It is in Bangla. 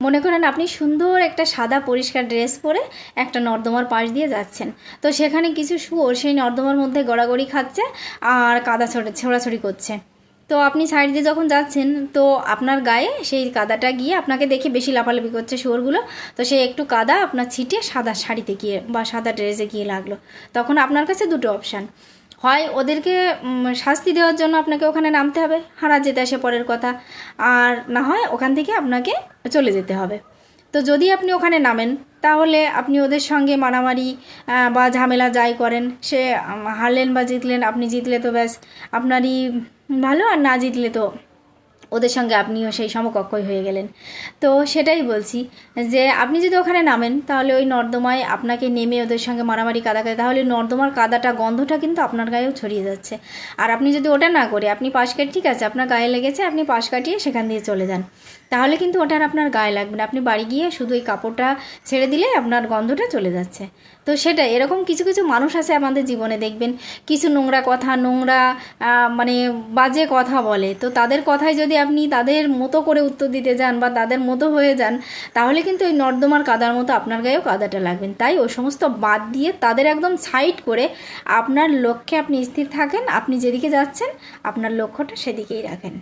মনে করেন আপনি সুন্দর একটা সাদা পরিষ্কার ড্রেস পরে একটা নর্দমার পাশ দিয়ে যাচ্ছেন। তো সেখানে কিছু শুয়োর সেই নর্দমার মধ্যে গড়াগড়ি খাচ্ছে আর কাদা ছড়ে ছোড়াছড়ি করছে। তো আপনি সাইড দিয়ে যখন যাচ্ছেন, তো আপনার গায়ে সেই কাদাটা গিয়ে আপনাকে দেখে বেশি লাফালাফি করছে শুয়োরগুলো। তো সে একটু কাদা আপনার ছিটে সাদা শাড়িতে গিয়ে বা সাদা ড্রেসে গিয়ে লাগল। তখন আপনার কাছে দুটো অপশান হয় ওদেরকে শাস্তি দেওয়ার জন্য আপনাকে ওখানে নামতে হবে। হারা যেতে আসে পরের কথা। আর না হয় ওখান থেকে আপনাকে চলে যেতে হবে। তো যদি আপনি ওখানে নামেন, তাহলে আপনি ওদের সঙ্গে মারামারি বা ঝামেলা যাই করেন। সে হারলেন বা জিতলেন, আপনি জিতলে তো ব্যাস। আপনারই ভালো আর না জিতলে তো ওদের সঙ্গে আপনিও সেই সমকক্ষই হয়ে গেলেন। তো সেটাই বলছি যে, আপনি যদি ওখানে নামেন, তাহলে ওই নর্দমায় আপনাকে নেমে ওদের সঙ্গে মারামারি কাদা খায় তাহলে নর্দমার কাদাটা, গন্ধটা কিন্তু আপনার গায়েও ছড়িয়ে যাচ্ছে। আর আপনি যদি ওটা না করে, আপনি পাশ কাটি ঠিক আছে, আপনার গায়ে লেগেছে, আপনি পাশ কাটিয়ে সেখান দিয়ে চলে যান। তাহলে কিন্তু ওটার আপনার গায়ে লাগবে না। আপনি বাড়ি গিয়ে শুধু এই কাপড়টা ছেড়ে দিলে আপনার গন্ধটা চলে যাচ্ছে। তো সেটা এরকম কিছু কিছু মানুষ আছে আমাদের জীবনে, দেখবেন কিছু নোংরা কথা, নোংরা মানে বাজে কথা বলে। তো তাদের কথায় যদি আপনি তাদের মতো করে উত্তর দিতে যান বা তাদের মতো হয়ে যান, তাহলে কিন্তু ওই নর্দমার কাদার মতো আপনার গায়েও কাদাটা লাগবেন তাই ওই সমস্ত বাদ দিয়ে তাদের একদম সাইড করে আপনার লক্ষ্যে আপনি স্থির থাকেন, আপনি যেদিকে যাচ্ছেন, আপনার লক্ষ্যটা সেদিকেই রাখেন।